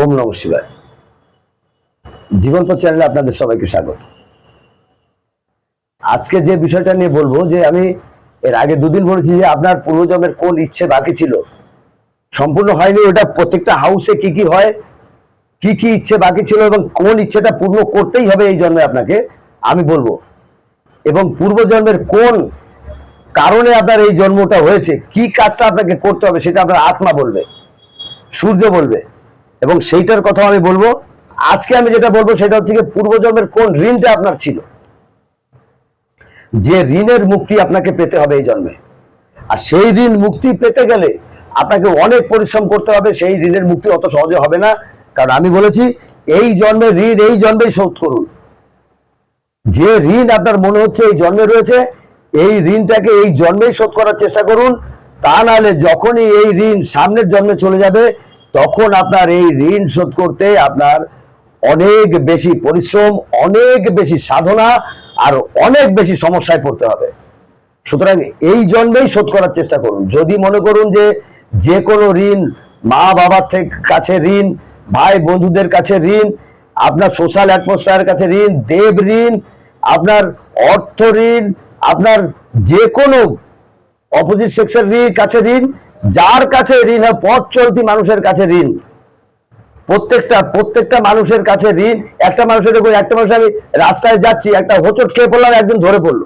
ওম নম শিবায়। জীবনপথ চ্যানেলে আপনাদের সবাইকে স্বাগত। আজকে যে বিষয়টা নিয়ে বলব, যে আমি এর আগে দুদিন বলেছি যে আপনার পূর্বজন্মের কোন ইচ্ছে বাকি ছিল। সম্পূর্ণ হয়নি, ওটা প্রত্যেকটা হাউসে কি কি হয়, কি কি ইচ্ছে বাকি ছিল এবং কোন ইচ্ছেটা পূর্ণ করতেই হবে এই জন্মে আপনাকে আমি বলব। এবং পূর্বজন্মের কোন কারণে আপনার এই জন্মটা হয়েছে, কি কাজটা আপনাকে করতে হবে সেটা আপনার আত্মা বলবে, সূর্য বলবে। এবং সেইটার কথা আমি বলব। আজকে আমি যেটা বলব সেটা হচ্ছে পূর্বজন্মের কোন ঋণটা আপনার ছিল? যে ঋণের মুক্তি আপনাকে পেতে হবে এই জন্মে। আর সেই ঋণ মুক্তি পেতে গেলে আপনাকে অনেক পরিশ্রম করতে হবে, সেই ঋণের মুক্তি অত সহজে হবে না। কারণ আমি বলেছি, এই জন্মে ঋণ, এই জন্মেই শোধ করুন। যে ঋণ আপনার মনে হচ্ছে এই জন্মে রয়েছে, এই ঋণটাকে এই জন্মেই শোধ করার চেষ্টা করুন। তা নাহলে যখনই এই ঋণ সামনের জন্মে চলে যাবে তখন আপনার এই ঋণ শোধ করতে আপনার অনেক বেশি পরিশ্রম, অনেক বেশি সাধনা আর অনেক বেশি সমস্যায় পড়তে হবে। সুতরাং এই জন্মেই শোধ করার চেষ্টা করুন। যদি মনে করুন যে যে কোনো ঋণ মা বাবার থেকে কাছে ঋণ ভাই বন্ধুদের কাছে ঋণ, আপনার সোশ্যাল অ্যাটমসফিয়ারের কাছে ঋণ, দেব ঋণ, আপনার অর্থ ঋণ, আপনার যে কোনো অপোজিট সেক্সের ঋণ কাছে ঋণ যার কাছে ঋণ, পথ চলতি মানুষের কাছে ঋণ। প্রত্যেকটা প্রত্যেকটা মানুষের কাছে ঋণ। একটা মানুষের দেখুন, একটা মানুষ আমি রাস্তায় যাচ্ছি, একটা হোঁচট খেয়ে পড়লাম একজন ধরে পড়ল।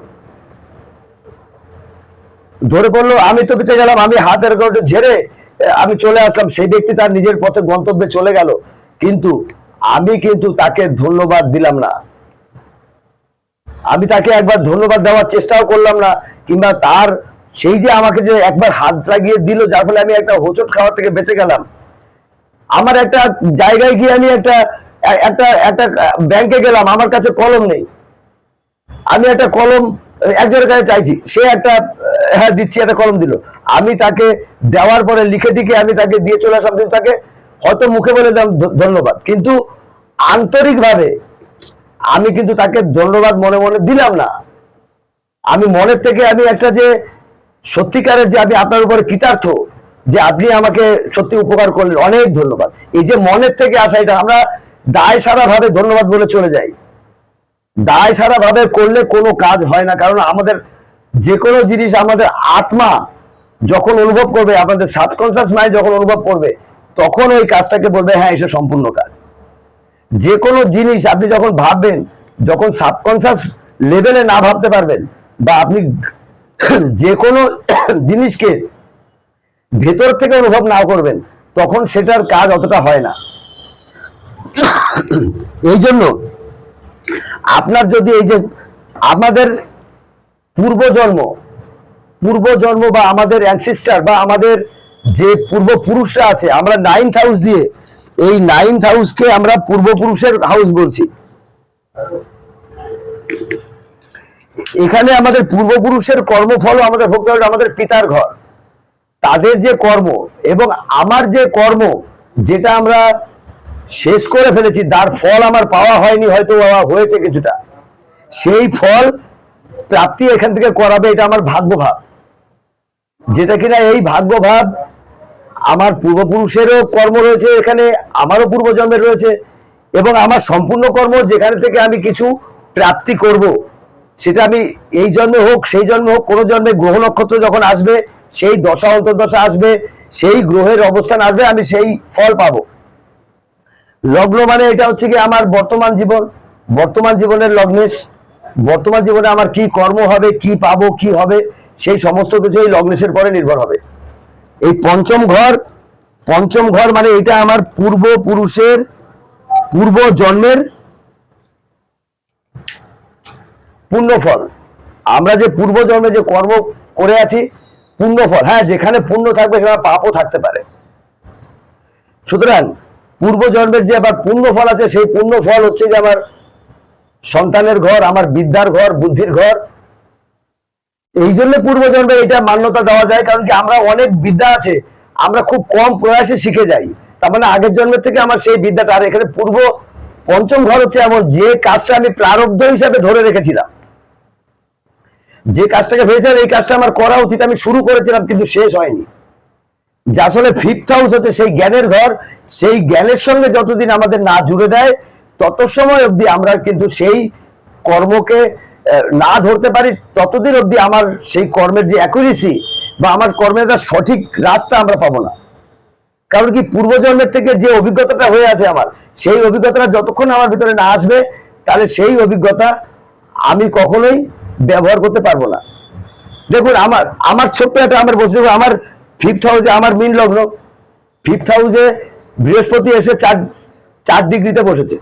ধরে পড়ল, আমি তো বেঁচে গেলাম, আমি হাতের গোটে ঝেড়ে আমি চলে আসলাম। সেই ব্যক্তি তার নিজের পথে গন্তব্যে চলে গেল। কিন্তু আমি কিন্তু তাকে ধন্যবাদ দিলাম না। আমি তাকে একবার ধন্যবাদ দেওয়ার চেষ্টাও করলাম না, কিংবা তার সেই যে আমাকে যে একবার হাত লাগিয়ে দিল, যার ফলে আমি একটা হোঁচট খাওয়া থেকে বেঁচে গেলাম। আমার একটা জায়গায় গিয়ে আমি একটা একটা একটা ব্যাংকে গেলাম, আমার কাছে কলম নেই। আমি একটা কলম, একজনের কাছে চাইছি, সে একটা হ্যাঁ দিচ্ছি, একটা কলম দিল। আমি তাকে দেওয়ার পরে লিখে টিকে আমি তাকে দিয়ে চলে আসলাম, কিন্তু তাকে হয়তো মুখে বলে দিলাম ধন্যবাদ। কিন্তু আন্তরিকভাবে আমি কিন্তু তাকে ধন্যবাদ মনে মনে দিলাম না। আমি মনের থেকে আমি একটা যে সত্যিকারের যে আমি আপনার উপরে কৃতার্থ, যে আপনি আমাকে সত্যি উপকার করলেন, অনেক ধন্যবাদ। এই যে মনের থেকে আসা, এটা আমরা দায় সারা ভাবে ধন্যবাদ বলে চলে যাই। দায় সারা ভাবে করলে কোনো কাজ হয় না, কারণ আমাদের যে কোনো জিনিস আমাদের আত্মা যখন অনুভব করবে, আমাদের সাবকনসিয়াস মাইন্ড যখন অনুভব করবে, তখন ওই কাজটাকে বলবে হ্যাঁ এটা সম্পূর্ণ কাজ। যে কোনো জিনিস আপনি যখন ভাববেন, যখন সাবকনসিয়াস লেভেলে না ভাবতে পারবেন, বা আপনি যে কোনো জিনিসকে ভেতর থেকে অনুভব না করবেন, তখন সেটার কাজ অতটা হয় না। এই জন্য আপনার যদি এই যে আমাদের পূর্বজন্ম পূর্বজন্ম বা আমাদের অ্যানসিস্টার বা আমাদের যে পূর্বপুরুষরা আছে, আমরা নাইন্থ হাউস দিয়ে এই নাইন্থ হাউসকে আমরা পূর্বপুরুষের হাউস বলছি। এখানে আমাদের পূর্বপুরুষের কর্মফল আমাদের হবে আমাদের পিতার ঘর। তাদের যে কর্ম এবং আমার যে কর্ম, যেটা আমরা শেষ করে ফেলেছি, তার ফল আমার পাওয়া হয়নি, হয়তো হয়েছে কিছুটা। সেই ফল প্রাপ্তি এখান থেকে করাবে, এটা আমার ভাগ্যভাব। যেটা কিনা এই ভাগ্যভাব, আমার পূর্বপুরুষেরও কর্ম রয়েছে এখানে, আমারও পূর্বজন্মের রয়েছে, এবং আমার সম্পূর্ণ কর্ম যেখানে থেকে আমি কিছু প্রাপ্তি করব সেটা আমি এই জন্মে হোক, সেই জন্মে হোক, কোনো জন্মে গ্রহ নক্ষত্র যখন আসবে, সেই দশা অন্তর্দশা আসবে, সেই গ্রহের অবস্থান আসবে, আমি সেই ফল পাবো। লগ্ন মানে এটা হচ্ছে কি আমার বর্তমান জীবন। বর্তমান জীবনের লগ্নেশ। বর্তমান জীবনে আমার কি কর্ম হবে, কি পাবো, কি হবে, সেই সমস্ত কিছু এই লগ্নেশের পরে নির্ভর হবে। এই পঞ্চম ঘর পঞ্চম ঘর মানে এটা আমার পূর্ব পুরুষের পূর্ব জন্মের পুণ্যফল। আমরা যে পূর্ব জন্মে যে কর্ম করে আছি, পুণ্যফল। হ্যাঁ যেখানে পুণ্য থাকবে, সেখানে পাপও থাকতে পারে। সুতরাং পূর্ব জন্মের যে আবার পুণ্য ফল আছে, সেই পুণ্য ফল হচ্ছে যে আমার সন্তানের ঘর, আমার বিদ্যার ঘর, বুদ্ধির ঘর। এই জন্য পূর্ব জন্মে এটা মান্যতা দেওয়া যায়, কারণ কি আমরা অনেক বিদ্যা আছে, আমরা খুব কম প্রয়াসে শিখে যাই। তার মানে আগের জন্মের থেকে আমার সেই বিদ্যাটা, আর এখানে পূর্ব পঞ্চম ঘর হচ্ছে এমন, যে কাজটা আমি প্রারব্ধ হিসাবে ধরে রেখেছিলাম। যে কাজটাকে ভেবেছিলাম, এই কাজটা আমার করা উচিত, আমি শুরু করেছিলাম, কিন্তু শেষ হয়নি। যে আসলে ফিফথ হাউস হচ্ছে সেই জ্ঞানের ঘর, সেই জ্ঞানের সঙ্গে যতদিন আমাদের না জুড়ে দেয়, তত সময় অবধি আমরা কিন্তু সেই কর্মকে না ধরতে পারি, ততদিন অবধি আমার সেই কর্মের যে অ্যাকুরেসি বা আমার কর্মের যা সঠিক রাস্তা আমরা পাবো না। কারণ কি, পূর্বজন্মের থেকে যে অভিজ্ঞতাটা হয়ে আছে আমার, সেই অভিজ্ঞতাটা যতক্ষণ আমার ভিতরে না আসবে, তাহলে সেই অভিজ্ঞতা আমি কখনোই ব্যবহার করতে পারব না। দেখুন আমার আমার ছোট্ট একটা আমার বলছি দেখুন, আমার ফিফথ হাউসে আমার মিন লগ্ন। ফিফথ হাউসে বৃহস্পতি এসে চার চার ডিগ্রিতে বসেছে।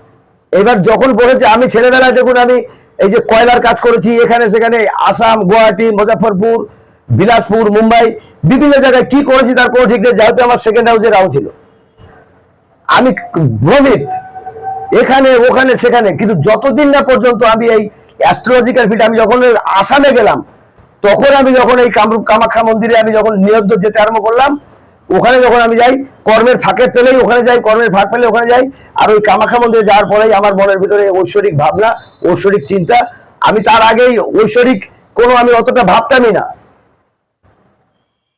এবার যখন বসেছে আমি ছেলেবেলায় যখন আমি এই যে কয়লার কাজ করেছি এখানে সেখানে আসাম গুয়াহাটি মুজাফরপুর বিলাসপুর মুম্বাই বিভিন্ন জায়গায় কি করেছি তার কোনো ঠিক নেই যেহেতু আমার সেকেন্ড হাউসে রাউ ছিল। আমি ভ্রমিত। এখানে ওখানে সেখানে কিন্তু যতদিন না পর্যন্ত আমি এই অ্যাস্ট্রোলজিক্যাল ফিল্ড আমি যখন আসামে গেলাম, তখন আমি যখন এই কামরূপ কামাখ্যা মন্দিরে আমি যখন নিরন্তর যেতে আরম্ভ করলাম, ওখানে যখন আমি যাই, কর্মের ফাঁকে পেলেই ওখানে যাই, কর্মের ফাঁক পেলে ওখানে যাই, আর ওই কামাখ্যা মন্দিরে যাওয়ার পরেই আমার মনের ভিতরে ঐশ্বরিক ভাবনা, ঐশ্বরিক চিন্তা। আমি তার আগেই ঐশ্বরিক কোনো আমি অতটা ভাবতামই না।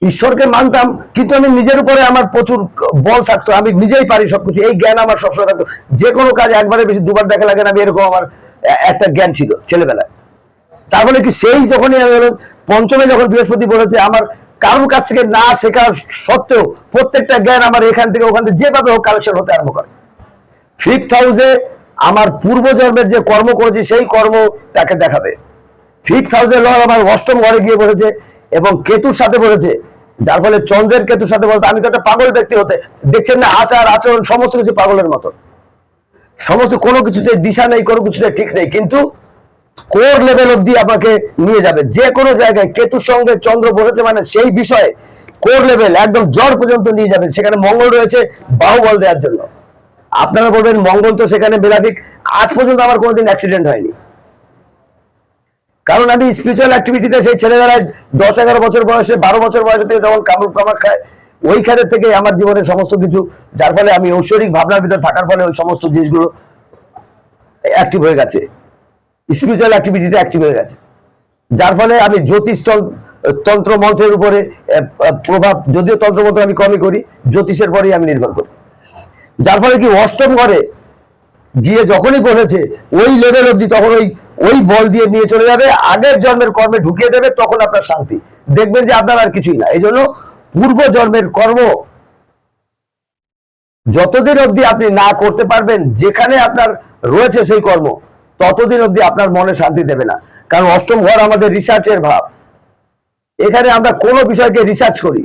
ঈশ্বরকে মানতাম, কিন্তু আমি নিজের উপরে আমার প্রচুর বল থাকতো, আমি নিজেই পারি সবকিছু, এই জ্ঞান আমার সবসময় থাকতো। যে কোনো কাজ একবারে বেশি, দুবার দেখা লাগে না আমি এরকম আমার একটা জ্ঞান ছিল, ছেলেবেলায়। তারপরে কি সেই যখনই আমি পঞ্চমে যখন বৃহস্পতি বলেছে, আমার কারোর কাছ থেকে না শেখার সত্ত্বেও প্রত্যেকটা জ্ঞান আমার এখান থেকে ওখান থেকে যেভাবে হোক কালেকশন হতে আরম্ভ করে। ফিফথ হাউসে আমার পূর্বজন্মের যে কর্ম করেছি, সেই কর্ম তাকে দেখাবে। ফিফথ হাউসের লর্ড আমার অষ্টম ঘরে গিয়ে বলেছে এবং কেতুর সাথে বলেছে, যার ফলে চন্দ্রের কেতুর সাথে বলতে আমি তো একটা পাগল ব্যক্তি হতে, দেখছেন না, আচার, আচরণ, সমস্ত কিছু পাগলের মতো। সমস্ত কোনো কিছুতে দিশা নেই, কোনো কিছুতে ঠিক নেই, কিন্তু কোর লেভেল অব্দি আপনাকে নিয়ে যাবে। যে কোনো জায়গায় কেতুর সঙ্গে চন্দ্র বসেছে মানে সেই বিষয়ে কোর লেভেল একদম জ্বর পর্যন্ত নিয়ে যাবে। সেখানে মঙ্গল রয়েছে বাহুবল দেওয়ার জন্য। আপনারা বলবেন মঙ্গল তো সেখানে বেলাফিক আজ পর্যন্ত আমার কোনোদিন অ্যাক্সিডেন্ট হয়নি। কারণ আমি স্পিরিচুয়াল অ্যাক্টিভিটিতে সেই ছেলেবেলায় দশ এগারো বছর বয়সে, বারো বছর বয়সে থেকে যখন কামড় কামাখ্যায় ওইখানে থেকে আমার জীবনের সমস্ত কিছু, যার ফলে আমি ঐশ্বরিক ভাবনার ভিতরে থাকার ফলে ওই সমস্ত জিনিসগুলো অ্যাক্টিভ হয়ে গেছে। স্পিরিচুয়াল অ্যাক্টিভিটিতে অ্যাক্টিভ হয়ে গেছে। যার ফলে আমি জ্যোতিষ তন- তন্ত্র মন্ত্রের উপরে প্রভাব, যদিও তন্ত্রমন্ত্র আমি কমই করি, জ্যোতিষের পরেই আমি নির্ভর করি। যার ফলে কি অষ্টম ঘরে গিয়ে যখনই বলেছে, ওই লেভেল অব্দি তখন ওই ওই বল দিয়ে নিয়ে চলে যাবে, আগের জন্মের কর্মে ঢুকিয়ে দেবে, তখন আপনার শান্তি। দেখবেন যে আপনার আর কিছুই না। এই জন্য পূর্ব জন্মের কর্ম যতদিন অবধি আপনি না করতে পারবেন, যেখানে আপনার রয়েছে সেই কর্ম, ততদিন অবধি আপনার মনে শান্তি দেবে না। কারণ অষ্টম ঘর আমাদের রিসার্চের ভাব। এখানে আমরা কোনো বিষয়কে রিসার্চ করি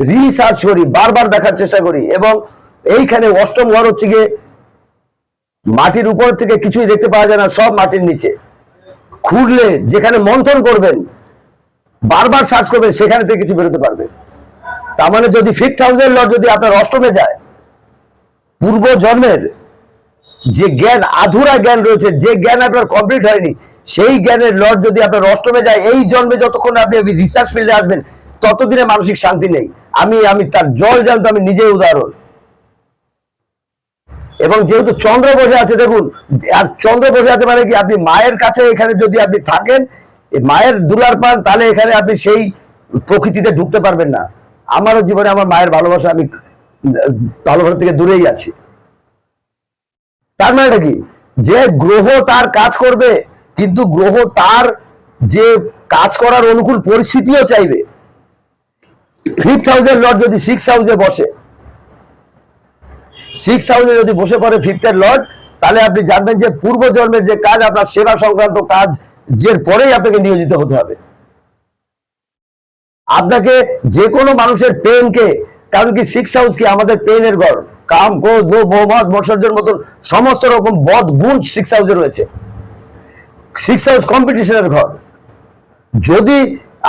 রিসার্চ করি, বারবার দেখার চেষ্টা করি এবং এইখানে অষ্টম ঘর হচ্ছে গিয়ে মাটির উপর থেকে কিছুই দেখতে পাওয়া যায় না, সব মাটির নিচে। খুঁড়লে যেখানে মন্থন করবেন, বারবার সার্চ করবেন, সেখানে থেকে কিছু বেরোতে পারবে। তার মানে যদি ফিফথ হাউসের লট যদি আপনার অষ্টমে যায় পূর্ব জন্মের যে জ্ঞান, আধুরা জ্ঞান রয়েছে, যে জ্ঞান আপনার কমপ্লিট হয়নি, সেই জ্ঞানের লট যদি আপনার অষ্টমে যায়, এই জন্মে যতক্ষণ আপনি রিসার্চ ফিল্ডে আসবেন, ততদিনে মানসিক শান্তি নেই। আমি আমি তার জল জানতো, আমি নিজেই উদাহরণ। এবং যেহেতু চন্দ্র বসে আছে, দেখুন, আর চন্দ্র বসে আছে মানে কি, আপনি মায়ের কাছে এখানে যদি আপনি থাকেন মায়ের দুলার পান, তাহলে এখানে আপনি সেই প্রকৃতিতে ঢুকতে পারবেন না। আমারও জীবনে আমার মায়ের ভালোবাসা আমি ভালোবাসা থেকে দূরেই আছি। তার মানেটা কি? যে গ্রহ তার কাজ করবে, কিন্তু গ্রহ তার যে কাজ করার অনুকূল পরিস্থিতিও চাইবে। ফিফথ হাউসের লর্ড যদি সিক্স হাউসে বসে সিক্স হাউসে যদি বসে পড়ে ফিফথের লর্ড তাহলে আপনি জানবেন যে পূর্ব জন্মের যে কাজ, আপনার সেবা সংক্রান্ত কাজ, যে পরেই আপনাকে নিয়োজিত হতে হবে। আপনাকে যে কোনো মানুষের পেনকে কারণ কি সিক্স হাউস কি আমাদের পেনের ঘর? কাম, ক্রোধ মতন সমস্ত রকম বদ গুণ সিক্স হাউসে রয়েছে। সিক্স হাউস কম্পিটিশনের ঘর। যদি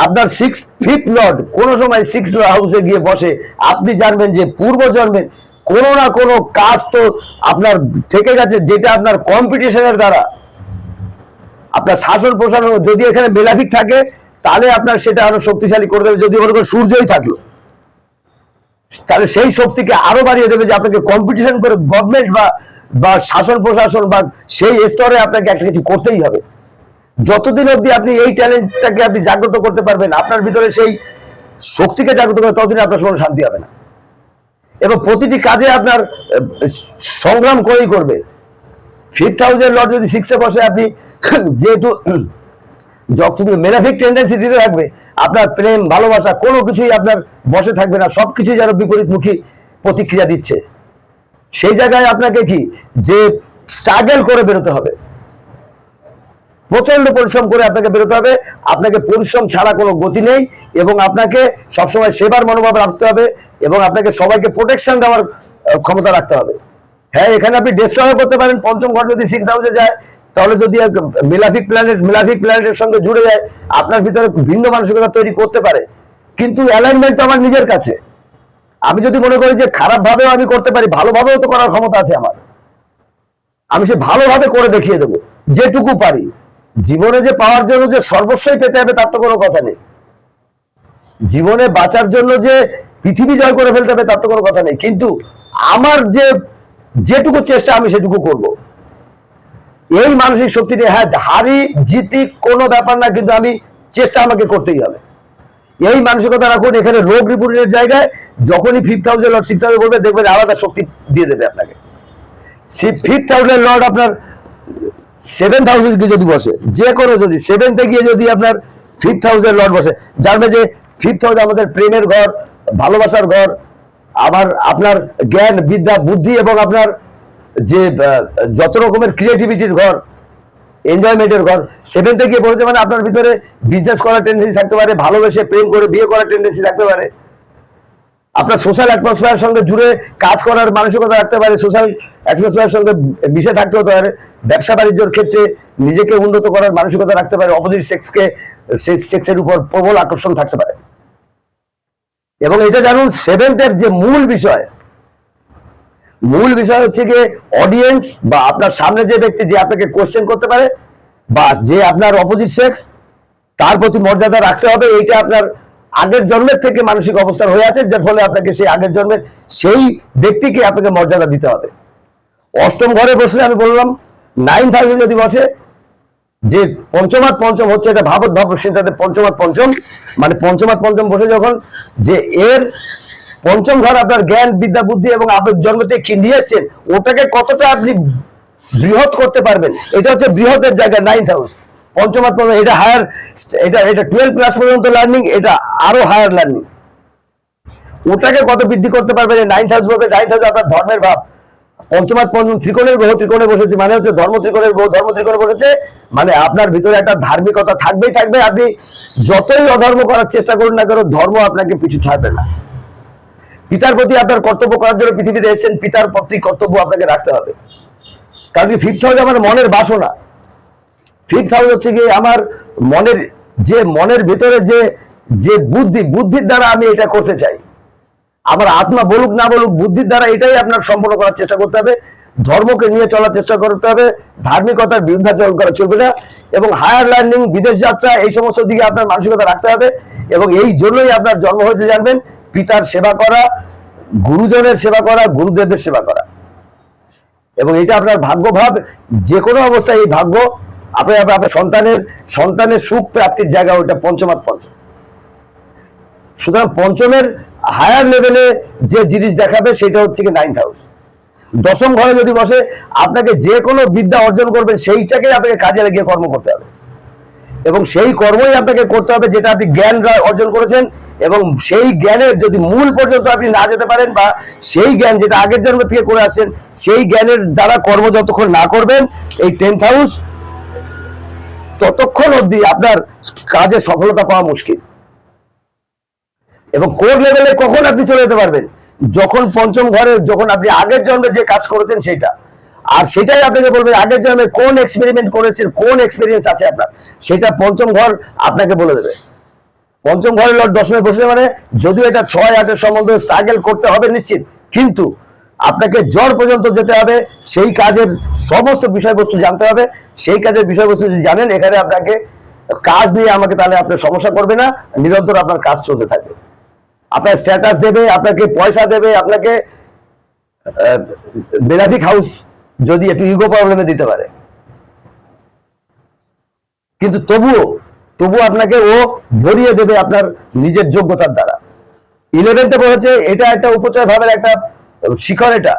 আপনার সিক্স ফিফথ লর্ড কোনো সময় সিক্স হাউসে গিয়ে বসে, আপনি জানবেন যে পূর্ব জন্মের কোনো না কোনো কাজ তো আপনার থেকে গেছে যেটা আপনার কম্পিটিশনের দ্বারা। আপনার শাসন প্রশাসন যদি এখানে বেলাফিক থাকে তাহলে আপনার সেটা আরও শক্তিশালী করে দেবে, যদি মনে করেন সূর্যই থাকল। তাহলে সেই শক্তিকে আরও বাড়িয়ে দেবে যে আপনাকে কম্পিটিশন করে গভর্নমেন্ট বা বা শাসন প্রশাসন বা সেই স্তরে আপনাকে একটা কিছু করতেই হবে। যতদিন অবধি আপনি এই ট্যালেন্টটাকে আপনি জাগ্রত করতে পারবেন, আপনার ভিতরে সেই শক্তিকে জাগ্রত করে ততদিন আপনার কোনো শান্তি হবে না। এবং প্রতিটি কাজে আপনার, সংগ্রাম করেই করবে। ফিফথ হাউসের লট যদি সিক্সে বসে, আপনি যেহেতু যখন মেলাফিক টেন্ডেন্সি দিতে থাকবে। আপনার প্রেম, ভালোবাসা, কোনো কিছুই আপনার বসে থাকবে না। সব কিছুই যেন বিপরীতমুখী প্রতিক্রিয়া দিচ্ছে। সেই জায়গায় আপনাকে কি? যে স্ট্রাগল করে বেরোতে হবে। প্রচণ্ড পরিশ্রম করে আপনাকে বেরোতে হবে। আপনাকে পরিশ্রম ছাড়া কোনো গতি নেই এবং আপনাকে সবসময় সেবার মনোভাব রাখতে হবে এবং আপনাকে সবাইকে প্রোটেকশন দেওয়ার ক্ষমতা রাখতে হবে। হ্যাঁ এখানে আপনি ডেস্ট্রয় করতে পারেন। পঞ্চম ঘর যদি সিক্স হাউসে যায় তাহলে যদি মিলাফিক প্ল্যানেট মিলাফিক প্ল্যানেটের সঙ্গে জুড়ে যায়, আপনার ভিতরে ভিন্ন মানসিকতা তৈরি করতে পারে। কিন্তু অ্যালাইনমেন্ট আমার নিজের কাছে। আমি যদি মনে করি যে খারাপ ভাবেও আমি করতে পারি, ভালোভাবেও তো করার ক্ষমতা আছে আমার। আমি সে ভালোভাবে করে দেখিয়ে দেবো, যেটুকু পারি। জীবনে যে পাওয়ার জন্য যে সর্বস্বই পেতে হবে, তার তো কোনো কথা নেই। জীবনে বাঁচার জন্য যে পৃথিবী জয় করে ফেলতে হবে, তার তো কোনো কথা নেই। কিন্তু আমার যে, যেটুকু চেষ্টা, আমি সেটুকু করব। এই মানসিক শক্তি নিয়ে হ্যাঁ হারি জিতি কোনো ব্যাপার না, কিন্তু আমি চেষ্টা আমাকে করতেই হবে। এই মানসিকতা রাখুন, এখানে রোগ রিপোর্টের জায়গায় যখনই ফিফথ হাউসের লর্ড সিক্স হাউসে বলবে, দেখবেন আলাদা শক্তি দিয়ে দেবে আপনাকে। ফিফথ হাউসের লর্ড আপনার সেভেন্থ হাউসে যদি বসে, যে কোনো যদি সেভেন্থে গিয়ে যদি আপনার ফিফথ হাউসের লর্ড বসে জানবে যে ফিফথ হাউস আমাদের প্রেমের ঘর, ভালোবাসার ঘর আবার আপনার জ্ঞান, বিদ্যা, বুদ্ধি এবং আপনার যে যত রকমের ক্রিয়েটিভিটির ঘর এনজয়মেন্টের ঘর সেভেন্থে গিয়ে বলতে মানে আপনার ভিতরে বিজনেস করার টেন্ডেন্সি থাকতে পারে, ভালোবেসে প্রেম করে বিয়ে করার টেন্ডেন্সি থাকতে পারে। আপনার সোশ্যাল অ্যাটমসফিয়ার সঙ্গে জুড়ে কাজ করার মানসিকতা রাখতে পারে সোশ্যাল অ্যাটমসফিয়ার সঙ্গে মিশে থাকতে হতে পারে। ব্যবসা বাণিজ্যর ক্ষেত্রে নিজেকে উন্নত করার মানসিকতা রাখতে পারে অপোজিট সেক্সকে সেক্সের উপর প্রবল আকর্ষণ থাকতে পারে। এবং এটা জানুন সেভেন্থের যে মূল বিষয় মূল বিষয় হচ্ছে গিয়ে অডিয়েন্স বা আপনার সামনে যে ব্যক্তি যে আপনাকে কোশ্চেন করতে পারে বা যে আপনার অপোজিট সেক্স তার প্রতি মর্যাদা রাখতে হবে। এইটা আপনার আগের জন্মের থেকে মানসিক অবস্থান হয়ে আছে, যার ফলে আপনাকে সেই আগের জন্মের সেই ব্যক্তিকে আপনাকে মর্যাদা দিতে হবে। অষ্টম ঘরে বসলে আমি বললাম নাইন্থ হাউসে যদি বসে, যে পঞ্চমাত পঞ্চম হচ্ছে এটা ভাবত ভাব সিদ্ধান্তে পঞ্চমাত পঞ্চম মানে পঞ্চমাত পঞ্চম বসে যখন, যে এর পঞ্চম ঘর আপনার জ্ঞান, বিদ্যা, বুদ্ধি এবং আপনার জন্ম থেকে কি নিয়ে এসছেন ওটাকে কতটা আপনি বৃহৎ করতে পারবেন? এটা হচ্ছে বৃহতের জায়গা নাইন্থ হাউস পঞ্চম এটা হায়ার এটা এটা টুয়েলভ ক্লাস পর্যন্ত লার্নিং এটা আরও হায়ার লার্নিং ওটাকে কত বৃদ্ধি করতে পারবেন? নাইন্থ হাউস বলবে নাইন্থ হাউস আপনার ধর্মের ভাব। পঞ্চমাত পঞ্চম ত্রিকোণের গ্রহ, ত্রিকোণে বসেছে মানে হচ্ছে ধর্ম ত্রিকোণের গ্রহ, ধর্ম ত্রিকোণে বসেছে মানে আপনার ভিতরে একটা ধার্মিকতা থাকবেই, থাকবে। আপনি যতই অধর্ম করার চেষ্টা করুন না কেন, ধর্ম আপনাকে পিছু ছাড়বে না। পিতার প্রতি আপনার কর্তব্য করার জন্য পৃথিবীতে এসেছেন, পিতার প্রতি কর্তব্য আপনাকে রাখতে হবে। কারণ কি ফিফথ হাউস আমার মনের বাসনা। ফিফথ হাউস হচ্ছে কি আমার মনের, যে মনের ভিতরে যে যে বুদ্ধি, বুদ্ধির দ্বারা আমি এটা করতে চাই। আমার আত্মা বলুক না বলুক, বুদ্ধির দ্বারা এটাই আপনার সম্পন্ন করার চেষ্টা করতে হবে। ধর্মকে নিয়ে চলার চেষ্টা করতে হবে। ধার্মিকতার বিরুদ্ধাচরণ করা চলবে না। এবং হায়ার লার্নিং বিদেশ যাত্রা, এই সমস্ত দিকে আপনার মানসিকতা রাখতে হবে। এবং এই জন্যই আপনার জন্ম হয়েছে, জানবেন। পিতার সেবা করা, গুরুজনের সেবা করা গুরুদেবের সেবা করা। এবং এটা আপনার ভাগ্যভাব যে কোনো অবস্থায় এই ভাগ্য আপনি আপনার সন্তানের সন্তানের সুখ প্রাপ্তির জায়গা ওটা পঞ্চমাত পঞ্চম। সুতরাং পঞ্চমের হায়ার লেভেলে যে জিনিস দেখাবে সেটা হচ্ছে কি নাইন্থ হাউস দশম ঘরে যদি বসে আপনাকে যে কোনো বিদ্যা অর্জন করবেন সেইটাকে আপনাকে কাজে লাগিয়ে কর্ম করতে হবে। এবং সেই কর্মই আপনাকে করতে হবে যেটা আপনি জ্ঞান অর্জন করেছেন এবং সেই জ্ঞানের যদি মূল পর্যন্ত আপনি না যেতে পারেন বা সেই জ্ঞান যেটা আগের জন্ম থেকে করে আসছেন, সেই জ্ঞানের দ্বারা কর্ম যতক্ষণ না করবেন, এই টেন্থ হাউস ততক্ষণ অবধি আপনার কাজে সফলতা পাওয়া মুশকিল। এবং কোর লেভেলে কখন আপনি চলে যেতে পারবেন? যখন পঞ্চম ঘরে যখন আপনি আগের জন্মে যে কাজ করেছেন সেটা আর সেটাই আপনাকে বলবেন আগের জন্মে কোন এক্সপেরিমেন্ট করেছেন, কোন এক্সপিরিয়েন্স আছে আপনার? সেটা পঞ্চম ঘর আপনাকে বলে দেবে। পঞ্চম ঘরের লট দশমে বসে মানে যদিও এটা ছয় আটের সম্বন্ধে স্ট্রাগল করতে হবে নিশ্চিত, কিন্তু আপনাকে জ্বর পর্যন্ত যেতে হবে, সেই কাজের সমস্ত বিষয়বস্তু জানতে হবে, সেই কাজের বিষয়বস্তু যদি জানেন, এখানে আপনাকে কাজ নিয়ে আমাকে তাহলে আপনার সমস্যা করবে না, নিরন্তর আপনার কাজ চলতে থাকবে। আপনার স্ট্যাটাস দেবে, আপনাকে পয়সা দেবে, আপনাকে বেলাফিক হাউস যদি একটু ইগো প্রবলেমে দিতে পারে। কিন্তু তবুও তবুও আপনাকে ও ভরিয়ে দেবে আপনার নিজের যোগ্যতার দ্বারা। ইলেভেন্থে বলেছে, এটা একটা উপচয় ভাবের একটা শিখর এটা।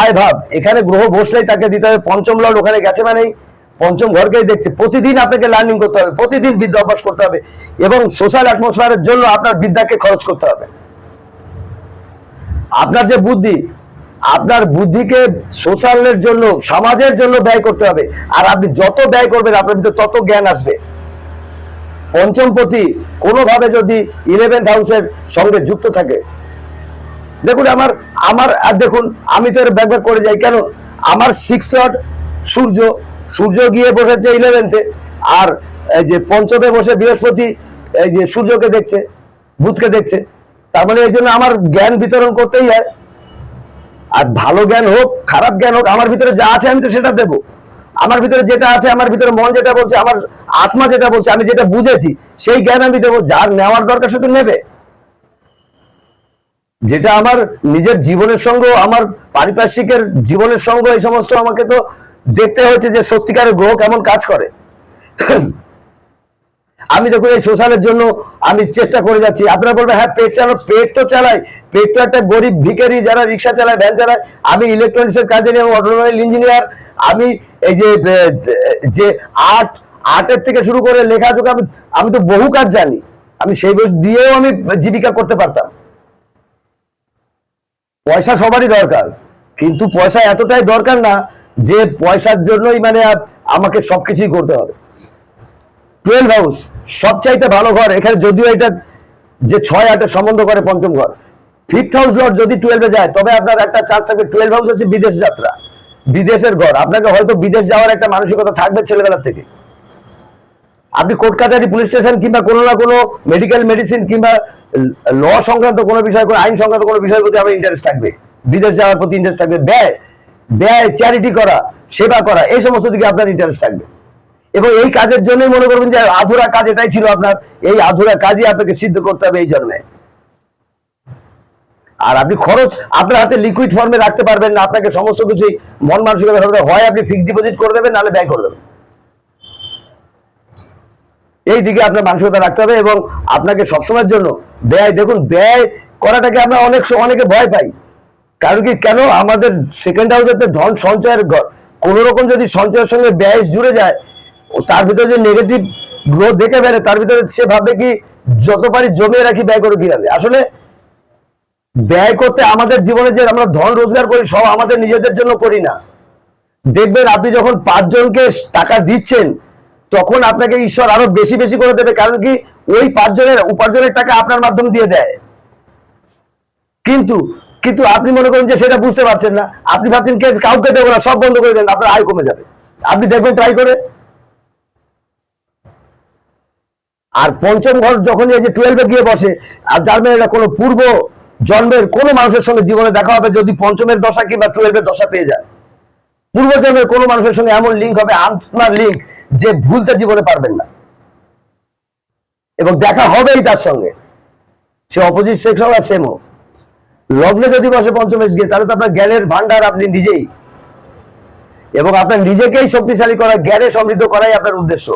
আয় ভাব, এখানে গ্রহ বসলেই তাকে দিতে হবে। পঞ্চম লর্ড ওখানে গেছে মানেই, পঞ্চম ঘরকেই দেখছে। প্রতিদিন আপনাকে লার্নিং করতে হবে, প্রতিদিন বিদ্যা অভ্যাস করতে হবে এবং সোশ্যাল অ্যাটমসফিয়ারের জন্য আপনার বিদ্যাকে খরচ করতে হবে। আপনার যে বুদ্ধি, আপনার বুদ্ধিকে সোশ্যালের জন্য, সমাজের জন্য ব্যয় করতে হবে। আর আপনি যত ব্যয় করবেন, আপনার ভিতরে তত জ্ঞান আসবে। পঞ্চমপতি কোনোভাবে যদি ইলেভেন্থ হাউসের সঙ্গে যুক্ত থাকে। দেখুন আমার আমার, আর দেখুন, আমি তো এর ব্যাক ব্যাক করে যাই। কেন? আমার সিক্স লর্ড সূর্য সূর্য গিয়ে বসেছে ইলেভেন্থে আর এই যে পঞ্চমে বসে বৃহস্পতি এই যে সূর্যকে দেখছে, বুধকে দেখছে। তার মানে এই জন্য আমার জ্ঞান বিতরণ করতেই হয়। আর ভালো জ্ঞান হোক, খারাপ জ্ঞান হোক, আমার ভিতরে যা আছে আমি তো সেটা দেবো। আমার ভিতরে যেটা আছে, আমার ভিতরে মন যেটা বলছে, আমার আত্মা যেটা বলছে, আমি যেটা বুঝেছি, সেই জ্ঞান আমি দেবো, যার নেওয়ার দরকার শুধু নেবে। যেটা আমার নিজের জীবনের সঙ্গে, আমার পারিপার্শ্বিকের জীবনের সঙ্গে, এই সমস্ত আমাকে তো দেখতে হয়েছে যে সত্যিকারের গ্রহ কেমন কাজ করে। আমি দেখুন এই সোশ্যালের জন্য আমি চেষ্টা করে যাচ্ছি, আপনারা বলবেন হ্যাঁ পেট চালানো, পেট তো চালাই, পেট তো একটা গরিব ভিখারি যারা রিক্সা চালায়, ভ্যান চালায়, আমি ইলেকট্রনিক্স এর কাজে নিয়ে অটোমোবাইল ইঞ্জিনিয়ার আমি এই যে যে আর্ট, আর্টের থেকে শুরু করে লেখাজোখা আমি আমি তো বহু কাজ জানি, আমি সেই বয়স দিয়েও আমি জীবিকা করতে পারতাম। পয়সা সবারই দরকার, কিন্তু পয়সা এতটাই দরকার না যে পয়সার জন্যই মানে আমাকে সবকিছুই করতে হবে। টুয়েলভ হাউস সবচাইতে ভালো ঘর, এখানে যদিও এটা যে ছয় আটের সম্বন্ধ করে পঞ্চম ঘর। ফিফথ হাউস লর্ড যদি টুয়েলভে যায়, তবে আপনার একটা চান্স থাকবে টুয়েলভ হাউস হচ্ছে বিদেশ যাত্রা। বিদেশের ঘর, আপনাকে হয়তো বিদেশ যাওয়ার একটা মানসিকতা থাকবে ছেলেবেলার থেকে। আপনি কোর্ট কাছারি পুলিশ স্টেশন কিংবা কোনো না কোনো মেডিকেল মেডিসিন কিংবা ল সংক্রান্ত কোনো বিষয়, কোনো আইন সংক্রান্ত কোনো বিষয়ের প্রতি আমার ইন্টারেস্ট থাকবে। বিদেশ যাওয়ার প্রতি ইন্টারেস্ট থাকবে। ব্যয় ব্যয় চ্যারিটি করা, সেবা করা, এই সমস্ত দিকে আপনার ইন্টারেস্ট থাকবে। এবং এই কাজের জন্যই মনে করবেন যে আধুরা কাজ এটাই ছিল আপনার, এই আধুরা কাজই আপনাকে সিদ্ধ করতে হবে এই জন্মে আর আপনি খরচ, আপনার হাতে লিকুইড ফর্মে রাখতে পারবেন না, আপনাকে সমস্ত কিছুই মন মানসিকতা। হয়, আপনি ফিক্সড ডিপোজিট করে দেবেন, নাহলে ব্যয় করে দেবেন। এই দিকে আপনার মানসিকতা রাখতে হবে এবং আপনাকে সবসময়ের জন্য ব্যয়, দেখুন, ব্যয় করাটাকে আমরা অনেক অনেকে ভয় পাই। কারণ কি, কেন? আমাদের সেকেন্ড হাউসেতে ধন সঞ্চয়ের ঘর কোন রকম যদি সঞ্চয়ের সঙ্গে ব্যয় জুড়ে যায় তার ভিতরে যে নেগেটিভ গ্রোথ দেখে বেড়ে, তার ভিতরে সে ভাববে কি যত পারি জমিয়ে রাখি, ব্যয় করে কি হবে আসলে ব্যয় করতে আমাদের জীবনে যে আমরা ধন রোজগার করি, সব আমাদের নিজেদের জন্য করি না। দেখবেন আপনি যখন পাঁচজনকে টাকা দিচ্ছেন, তখন আপনাকে ঈশ্বর আরও বেশি বেশি করে দেবে, কারণ কি ওই পাঁচজনের উপার্জনের টাকা আপনার মাধ্যমে দিয়ে দেয়। কিন্তু কিন্তু আপনি মনে করেন যে সেটা বুঝতে পারছেন না। আপনি ভাবছেন কাউকে দেবো না, সব বন্ধ করে দেন, আপনার আয় কমে যাবে। আপনি দেখবেন ট্রাই করে আর পঞ্চম ঘর যখন এই যে টুয়েলভে গিয়ে বসে, আর যার মানে এটা কোনো পূর্ব জন্মের কোনো মানুষের সঙ্গে জীবনে দেখা হবে যদি পঞ্চমের দশা কিংবা টুয়েলভের দশা পেয়ে যায়। পূর্ব জন্মের কোনো মানুষের সঙ্গে এমন লিঙ্ক হবে আত্মার লিঙ্ক যে ভুলতে জীবনে পারবেন না। এবং দেখা হবেই তার সঙ্গে। সে অপোজিট সেক্স হোক সেম হোক লগ্নে যদি বসে পঞ্চমেশ গিয়ে, তাহলে তো আপনার জ্ঞানের ভান্ডার আপনি নিজেই। এবং আপনার নিজেকেই শক্তিশালী করা, জ্ঞানে সমৃদ্ধ করাই আপনার উদ্দেশ্য।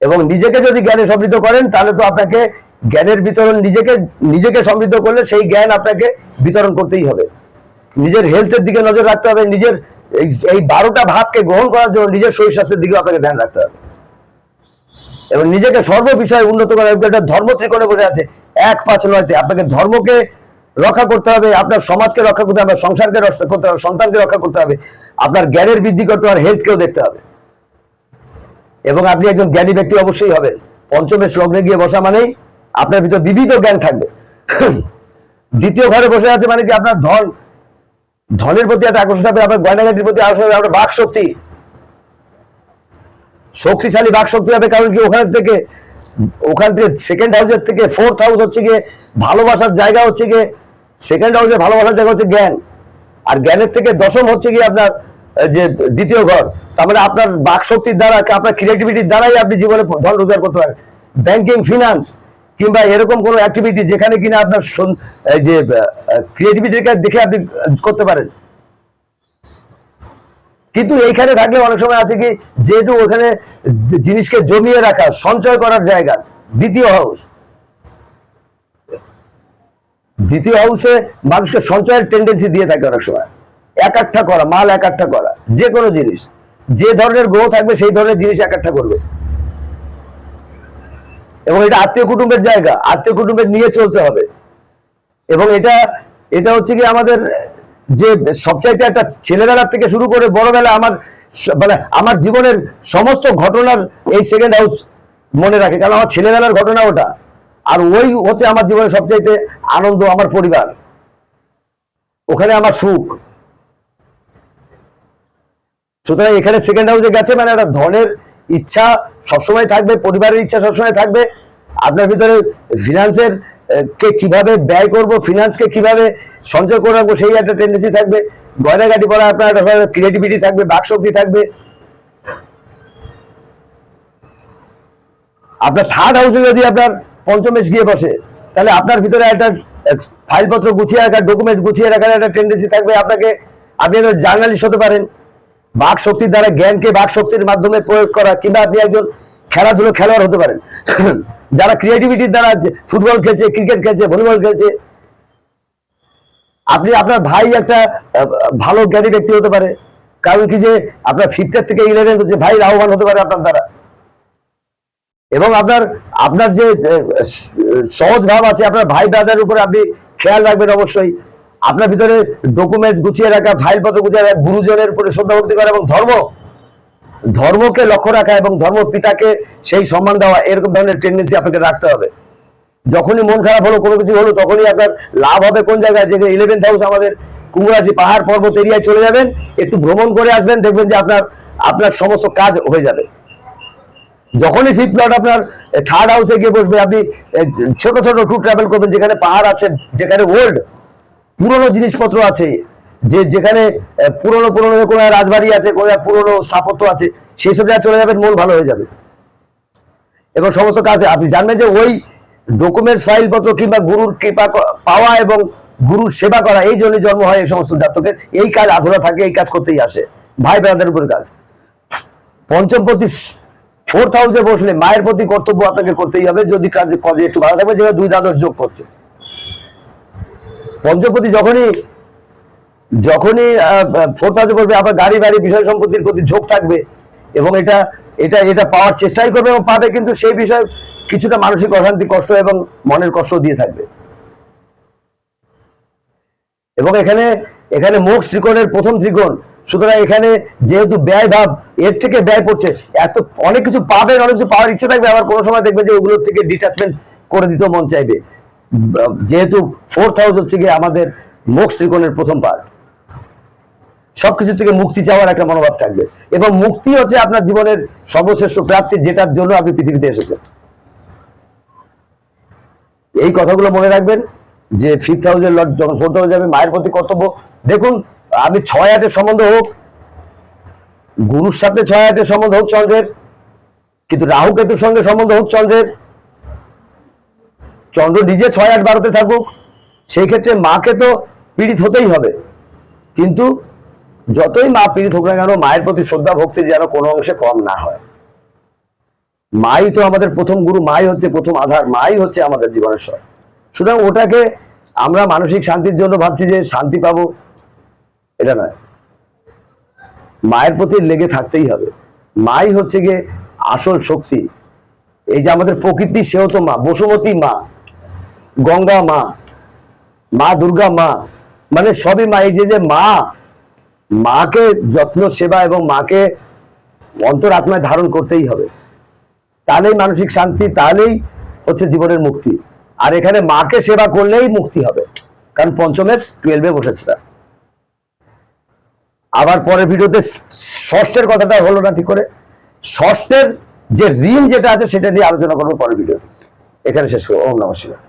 এবং নিজেকে যদি জ্ঞানে সমৃদ্ধ করেন, তাহলে তো আপনাকে জ্ঞানের বিতরণ নিজেকে নিজেকে সমৃদ্ধ করলে সেই জ্ঞান আপনাকে বিতরণ করতেই হবে। নিজের হেলথের দিকে নজর রাখতে হবে, নিজের এই- বারোটা ভাবকে গ্রহণ করার জন্য নিজের শরীর স্বাস্থ্যের দিকে আপনাকে ধ্যান রাখতে হবে। এবং নিজেকে সর্ব বিষয়ে উন্নত করার একটা ধর্ম ত্রিকোণে বসে আছে, এক পাঁচ নয়তে। আপনাকে ধর্মকে রক্ষা করতে হবে, আপনার সমাজকে রক্ষা করতে হবে সংসারকে রক্ষা করতে হবে সন্তানকে রক্ষা করতে হবে, আপনার জ্ঞানের বৃদ্ধি করতে হবে হেলথকেও দেখতে হবে। এবং আপনি একজন জ্ঞানী ব্যক্তি অবশ্যই হবেন। পঞ্চমেশ লগ্নে গিয়ে বসা মানেই আপনার ভিতর বিবিধ জ্ঞান থাকবে। দ্বিতীয় ঘরে বসে আছে মানে কি আপনার ধন, ধনের প্রতি একটা আকর্ষণ থাকবে, আপনার গয়নাঘাটির প্রতি আকর্ষণ আপনার বাক শক্তি শক্তিশালী বাক শক্তি হবে, কারণ কি ওখান থেকে ওখান থেকে সেকেন্ড হাউসের থেকে ফোর্থ হাউস হচ্ছে গিয়ে ভালোবাসার জায়গা হচ্ছে গিয়ে সেকেন্ড হাউসে ভালোবাসার জায়গা হচ্ছে জ্ঞান। আর জ্ঞানের থেকে দশম হচ্ছে গিয়ে আপনার যে দ্বিতীয় ঘর, তার মানে আপনার বাক শক্তির দ্বারা, আপনার ক্রিয়েটিভিটির দ্বারাই আপনি জীবনে ধন রোজগার করতে পারেন। ব্যাংকিং ফিনান্স কিংবা এরকম কোনো অ্যাক্টিভিটি যেখানে কিনা আপনার যে ক্রিয়েটিভিটিকে দেখে আপনি করতে পারেন। কিন্তু এইখানে থাকলে অনেক সময় আছে কি, যেহেতু ওখানে জিনিসকে জমিয়ে রাখা, সঞ্চয় করার জায়গা, দ্বিতীয় হাউস দ্বিতীয় হাউসে মানুষকে সঞ্চয়ের টেন্ডেন্সি দিয়ে থাকে অনেক সময়। এক করা, মাল এক করা যে কোনো জিনিস। যে ধরনের গ্রহ থাকবে, সেই ধরনের জিনিস এক করবে। এবং এটা আত্মীয় কুটুম্বের জায়গা, আত্মীয় কুটুম্বের নিয়ে চলতে হবে। এবং এটা এটা হচ্ছে কি আমাদের, যে সবচাইতে একটা ছেলেবেলার থেকে শুরু করে বড়বেলা আমার মানে আমার জীবনের সমস্ত ঘটনার এই সেকেন্ড হাউস মনে রাখে। কারণ আমার ছেলেবেলার ঘটনা ওটা। আর ওই হচ্ছে আমার জীবনের সবচাইতে আনন্দ, আমার পরিবার। ওখানে আমার সুখ। সুতরাং এখানে সেকেন্ড হাউসে গেছে মানে একটা ধনের ইচ্ছা সবসময় থাকবে, পরিবারের ইচ্ছা সবসময় থাকবে। আপনার ভিতরে ফিনান্সের কে কীভাবে ব্যয় করব ফিনান্সকে কীভাবে সঞ্চয় করে রাখব, সেই একটা টেন্ডেন্সি থাকবে। গয়নাগাটি পরা আপনার একটা ক্রিয়েটিভিটি থাকবে বাকশক্তি থাকবে। আপনার থার্ড হাউসে যদি আপনার পঞ্চমেশ গিয়ে বসে, তাহলে আপনার ভিতরে একটা ফাইলপত্র গুছিয়ে রাখার ডকুমেন্ট গুছিয়ে রাখার একটা টেন্ডেন্সি থাকবে আপনাকে। আপনি একজন জার্নালিস্ট হতে পারেন। বাক শক্তির দ্বারা জ্ঞানকে বাক শক্তির মাধ্যমে প্রয়োগ করা কিংবা আপনি একজন খেলাধুলো খেলোয়াড় হতে পারেন। যারা ক্রিয়েটিভিটির দ্বারা ফুটবল খেলছে ক্রিকেট খেলছে ভলিবল খেলছে, আপনি আপনার ভাই একটা ভালো জ্ঞানী ব্যক্তি হতে পারে। কারণ কি যে আপনার ফিফটার থেকে ইলেভেন্থ হচ্ছে ভাই লাভবান হতে পারে আপনার দ্বারা। এবং আপনার আপনার যে সহজ ভাব আছে, আপনার ভাই ব্রাদারের উপরে আপনি খেয়াল রাখবেন অবশ্যই। আপনার ভিতরে ডকুমেন্টস গুছিয়ে রাখা ফাইলপত্র গুছিয়ে রাখা, গুরুজনের উপরে শ্রদ্ধা ভক্তি করা এবং ধর্ম, ধর্মকে লক্ষ্য রাখা এবং ধর্ম পিতাকে সেই সম্মান দেওয়া, এরকম ধরনের টেন্ডেন্সি আপনাকে রাখতে হবে। যখনই মন খারাপ হলো, কোনো কিছু হলো, তখনই আপনার লাভ হবে কোন জায়গায়? যেখানে ইলেভেন্থ হাউস আমাদের কুমড়াশি পাহাড় পর্বত এরিয়ায় চলে যাবেন, একটু ভ্রমণ করে আসবেন, দেখবেন যে আপনার আপনার সমস্ত কাজ হয়ে যাবে। যখনই ফিফথ লট আপনার থার্ড হাউসে গিয়ে বসবে, আপনি ছোট ছোট ট্যুর ট্রাভেল করবেন, যেখানে পাহাড় আছে, যেখানে ওল্ড পুরনো জিনিসপত্র আছে। যে যেখানে পুরনো পুরনো কোনো রাজবাড়ি আছে, কোনো পুরনো স্থাপত্য আছে সেই সব জায়গায় চলে যাবেন মন ভালো হয়ে যাবে। এবং সমস্ত কাজ, আপনি জানবেন যে ওই ডকুমেন্ট ফাইলপত্র কিংবা গুরুর কৃপা পাওয়া এবং গুরুর সেবা করা, এই জন্য জন্ম হয় এই সমস্ত জাতকের। এই কাজ আধুরা থাকে, এই কাজ করতেই আসে। ভাই ব্রাদারের উপরে কাজ। পঞ্চম প্রতি ফোর্থ হাউসে বসলে মায়ের প্রতি কর্তব্য আপনাকে করতেই হবে। যদি কাজ, কাজে একটু ভালো থাকবে যেটা দুই দ্বাদশ যোগ করছে। পঞ্চমপতি যখনই যখনই হাউসে বলবে, আবার গাড়ি বাড়ি, বিষয় সম্পত্তির প্রতি ঝোঁক থাকবে এবং এটা এটা এটা পাওয়ার চেষ্টাই করবে এবং পাবে, কিন্তু সেই বিষয়ে কিছুটা মানসিক অশান্তি, কষ্ট এবং মনের কষ্ট দিয়ে থাকবে। এবং এখানে এখানে মোক্ষ ত্রিকোণের প্রথম ত্রিকোণ। সুতরাং এখানে যেহেতু ব্যয় ভাব, এর থেকে ব্যয় পড়ছে, এত অনেক কিছু পাবেন অনেক কিছু পাওয়ার ইচ্ছে থাকবে, আবার কোনো সময় দেখবে যে ওগুলোর থেকে ডিটাচমেন্ট করে দিতেও মন চাইবে। যেহেতু ফোর্থ হাউস হচ্ছে গিয়ে আমাদের মোক্ষ ত্রিকোণের প্রথম পার্ট সবকিছু থেকে মুক্তি চাওয়ার একটা মনোভাব থাকবে। এবং মুক্তি হচ্ছে আপনার জীবনের সর্বশ্রেষ্ঠ প্রাপ্তি, যেটার জন্য আপনি পৃথিবীতে এসেছেন। এই কথাগুলো মনে রাখবেন যে ফিফথ হাউসের লর্ড যখন ফোর্থ হাউস যাবে, মায়ের প্রতি কর্তব্য। দেখুন, আমি ছয় আটের সম্বন্ধ হোক, গুরুর সাথে ছয় আটের সম্বন্ধ হোক চন্দ্রের, কিন্তু রাহু কেতুর সঙ্গে সম্বন্ধ হোক চন্দ্রের চন্দ্র নিজে ছয় আট বারোতে থাকুক, সেই ক্ষেত্রে মাকে তো পীড়িত হতেই হবে। কিন্তু যতই মা পীড়িত হোক না কেন, মায়ের প্রতি শ্রদ্ধা ভক্তি যেন কোনো অংশে কম না হয়। মাই তো আমাদের প্রথম গুরু, মাই হচ্ছে প্রথম আধার, মাই হচ্ছে আমাদের জীবনের সব। সুতরাং ওটাকে আমরা মানসিক শান্তির জন্য ভাবছি যে শান্তি পাবো, এটা নয়। মায়ের প্রতি লেগে থাকতেই হবে। মাই হচ্ছে গিয়ে আসল শক্তি। এই যে আমাদের প্রকৃতি, সেও তো মা, বসুমতী মা। গঙ্গা মা মা দুর্গা মা মানে সবই মা, এই যে যে মা, মাকে যত্ন, সেবা এবং মাকে অন্তর আত্মায় ধারণ করতেই হবে। তাহলেই মানসিক শান্তি, তাহলেই হচ্ছে জীবনের মুক্তি। আর এখানে মাকে সেবা করলেই মুক্তি হবে, কারণ পঞ্চমেশ টুয়েলভে বসেছে তার। আবার পরের ভিডিওতে ষষ্ঠের কথাটা হলো না ঠিক করে? ষষ্ঠের যে ঋণ যেটা আছে, সেটা নিয়ে আলোচনা করব পরের ভিডিওতে। এখানে শেষ করব। ওম নমঃ শিবায়।